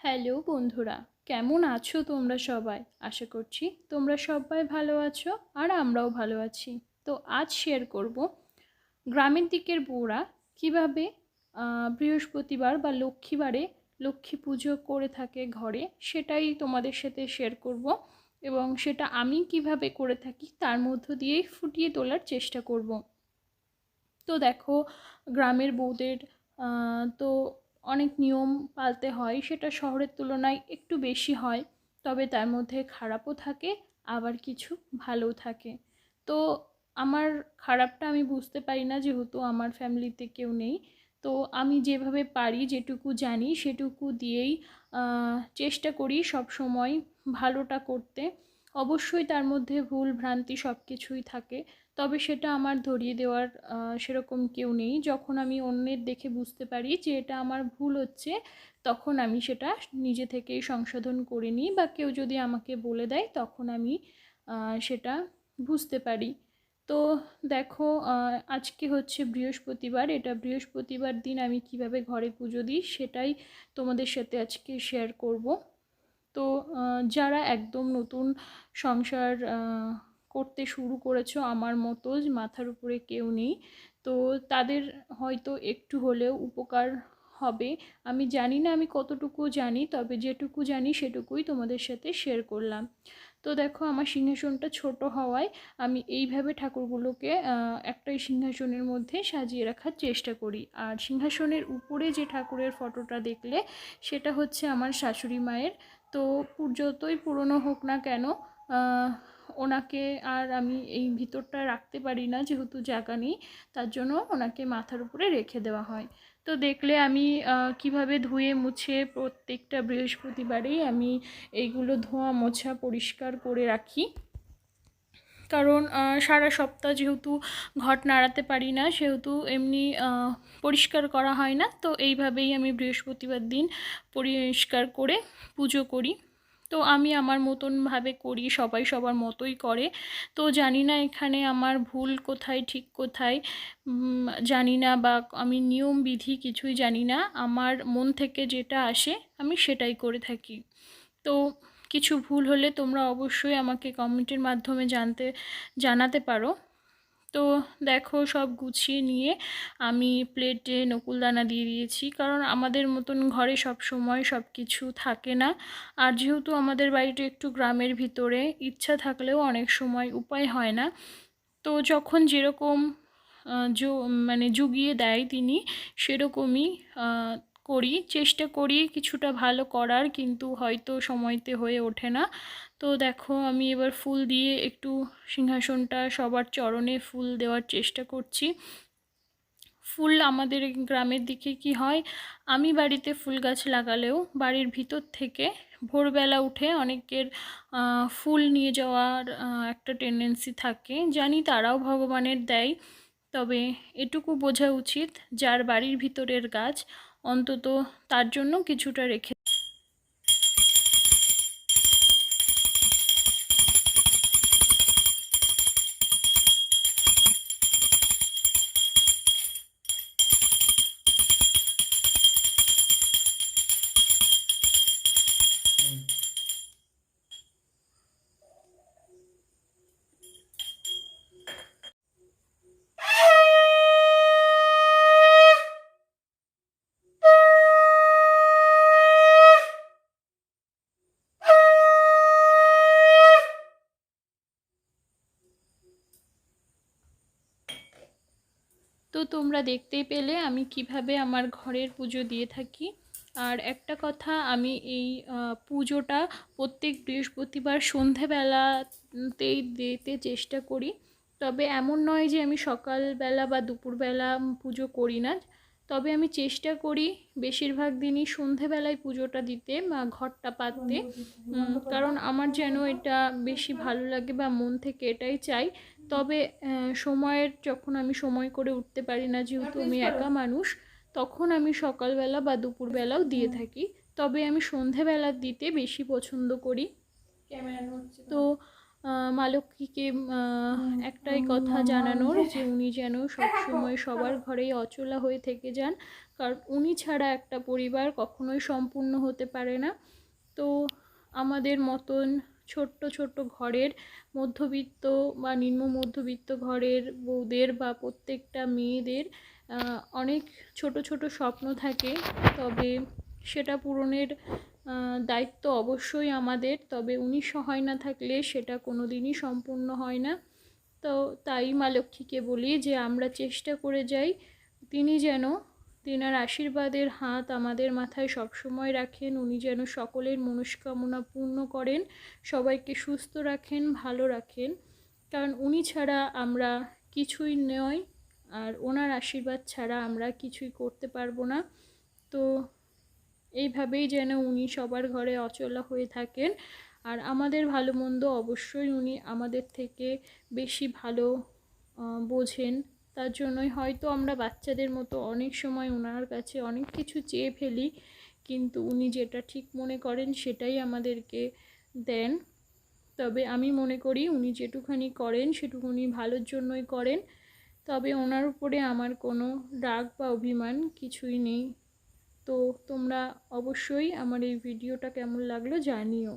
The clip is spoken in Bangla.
হ্যালো বন্ধুরা, কেমন আছো তোমরা সবাই? আশা করছি তোমরা সবাই ভালো আছো আর আমরাও ভালো আছি। তো আজ শেয়ার করব গ্রামের দিকের বউরা কীভাবে বৃহস্পতিবার বা লক্ষ্মীবারে লক্ষ্মী পুজো করে থাকে ঘরে সেটাই তোমাদের সাথে শেয়ার করব এবং সেটা আমি কীভাবে করে থাকি তার মধ্য দিয়েই ফুটিয়ে তোলার চেষ্টা করব। তো দেখো, গ্রামের বউদের তো অনেক নিয়ম পালতে হয়, সেটা শহরের তুলনায় একটু বেশি হয়, তবে তার মধ্যে খারাপও থাকে, আবার কিছু ভালোও থাকে। তো আমার খারাপটা আমি বুঝতে পারি না, যেহেতু আমার ফ্যামিলিতে কেউ নেই। তো আমি যেভাবে পারি, যেটুকু জানি, সেটুকু দিয়েই চেষ্টা করি সব সময় ভালোটা করতে। অবশ্যই তার মধ্যে ভুল, ভ্রান্তি সব কিছুই থাকে। তবে সেটা আমার ধরিয়ে দেওয়ার সেরকম কেউ নেই। যখন আমি অন্যের দেখে বুঝতে পারি যে এটা আমার ভুল হচ্ছে, তখন আমি সেটা নিজে থেকেই সংশোধন করে নিই বা কেউ যদি আমাকে বলে দেয়, তখন আমি সেটা বুঝতে পারি। তো দেখো আজকে হচ্ছে বৃহস্পতিবার। এটা বৃহস্পতিবার দিন আমি কীভাবে ঘরে পুজো দিই, সেটাই তোমাদের সাথে আজকে শেয়ার করব। তো যারা একদম নতুন সংসার করতে শুরু করেছ আমার মতো মাথার উপরে কেউ নেই, তো তাদের হয়তো একটু হলেও উপকার হবে। আমি জানি না আমি কতটুকু জানি, তবে যেটুকু জানি সেটুকুই তোমাদের সাথে শেয়ার করলাম। তো দেখো আমার সিংহাসনটা ছোট হওয়ায় আমি এইভাবে ঠাকুরগুলোকে একটাই সিংহাসনের মধ্যে সাজিয়ে রাখার চেষ্টা করি। আর সিংহাসনের উপরে যে ঠাকুরের ফটোটা দেখলে, সেটা হচ্ছে আমার শাশুড়ি মায়ের তো যতই পুরনো হোক না কেন ওনাকে আর আমি এই ভিতরটা রাখতে পারি না যেহেতু জায়গা নেই, তার জন্য ওনাকে মাথার উপরে রেখে দেওয়া হয়। তো দেখলে আমি কীভাবে ধুয়ে মুছে প্রত্যেকটা বৃহস্পতিবারেই আমি এইগুলো ধোয়া মোছা পরিষ্কার করে রাখি। কারণ সারা সপ্তাহ যেহেতু ঘট নাড়াতে পারি না, সেহেতু এমনি পরিষ্কার করা হয় না। তো এইভাবেই আমি বৃহস্পতিবার দিন পরিষ্কার করে পুজো করি। তো আমি আমার মতনভাবে করি, সবাই সবার মতোই করে। তো জানি না এখানে আমার ভুল কোথায়, ঠিক কোথায় জানি না বা আমি নিয়ম, বিধি কিছুই জানি না। আমার মন থেকে যেটা আসে, আমি সেটাই করে থাকি। তো কিছু ভুল হলে তোমরা অবশ্যই আমাকে কমেন্টের মাধ্যমে জানতে, জানাতে পারো। তো দেখো, সব গুছিয়ে নিয়ে আমি প্লেটে নকুলদানা দিয়ে দিয়েছি। কারণ আমাদের মতন ঘরে সব সময় সব কিছু থাকে না। আর যেহেতু আমাদের বাড়িটা একটু গ্রামের ভিতরে, ইচ্ছা থাকলেও অনেক সময় উপায় হয় না। তো যখন যেরকম মানে জুগিয়ে দেয় তিনি, সেরকমই করি, চেষ্টা করি কিছুটা ভালো করার কিন্তু হয়তো সময়তে হয়ে ওঠে না। তো দেখো আমি এবার ফুল দিয়ে একটু সিংহাসনটা সবার চরণে ফুল দেওয়ার চেষ্টা করছি। ফুল আমাদের গ্রামের দিকে কি হয়, আমি বাড়িতে ফুল গাছ লাগালেও বাড়ির ভিতর থেকে ভোরবেলা উঠে অনেকের ফুল নিয়ে যাওয়ার একটা টেন্ডেন্সি থাকে। জানি তারাও ভগবানের দেয়, তবে এটুকু বোঝা উচিত যার বাড়ির ভিতরের গাছ অন্তত তার জন্য কিছুটা রেখে তো তোমরা দেখতেই পেলে আমি কীভাবে আমার ঘরের পুজো দিয়ে থাকি। আর একটা কথা, আমি এই পুজোটা প্রত্যেক বৃহস্পতিবার সন্ধেবেলাতেই দিতে চেষ্টা করি। তবে এমন নয় যে আমি সকালবেলা বা দুপুরবেলা পুজো করি না। তবে আমি চেষ্টা করি বেশিরভাগ দিনই সন্ধেবেলায় পুজোটা দিতে বা ঘরটা পাততে। কারণ আমার যেন এটা বেশি ভালো লাগে বা মন থেকে এটাই চাই। তবে সময়ের যখন আমি সময় করে উঠতে পারি না যেহেতু আমি একা মানুষ তখন আমি সকালবেলা বা দুপুরবেলাও দিয়ে থাকি। তবে আমি সন্ধেবেলা দিতে বেশি পছন্দ করি। তো মা লক্ষ্মীকে একটাই কথা জানানোর যে উনি যেন সবসময় সবার ঘরেই অচলা হয়ে থেকে যান। কারণ উনি ছাড়া একটা পরিবার কখনোই সম্পূর্ণ হতে পারে না। তো আমাদের মতন ছোট্ট ছোট্ট ঘরের মধ্যবিত্ত বা নিম্ন মধ্যবিত্ত ঘরের বউদের বা প্রত্যেকটা মেয়েদের অনেক ছোট ছোট স্বপ্ন থাকে। তবে সেটা পূরণের দায়িত্ব অবশ্যই আমাদের, তবে উনি সহায় না থাকলে সেটা কোনো দিনই সম্পূর্ণ হয় না। তো তাই মা লক্ষ্মীকে বলি যে আমরা চেষ্টা করে যাই, তিনি যেন তেনার আশীর্বাদের হাত আমাদের মাথায় সবসময় রাখেন, উনি যেন সকলের মনস্কামনা পূর্ণ করেন, সবাইকে সুস্থ রাখেন, ভালো রাখেন। কারণ উনি ছাড়া আমরা কিছুই নয়, আর ওনার আশীর্বাদ ছাড়া আমরা কিছুই করতে পারব না। তো এইভাবেই যেন উনি সবার ঘরে অচলা হয়ে থাকেন। আর আমাদের ভালো মন্দ অবশ্যই উনি আমাদের থেকে বেশি ভালো বোঝেন। তার জন্যই হয়তো আমরা বাচ্চাদের মতো অনেক সময় ওনার কাছে অনেক কিছু চেয়ে ফেলি, কিন্তু উনি যেটা ঠিক মনে করেন সেটাই আমাদেরকে দেন। তবে আমি মনে করি উনি যেটুখানি করেন সেটুকুনি ভালোর জন্যই করেন। তবে ওনার উপরে আমার কোনো রাগ বা অভিমান কিছুই নেই। তো তোমরা অবশ্যই আমার এই ভিডিওটা কেমন লাগল জানিও।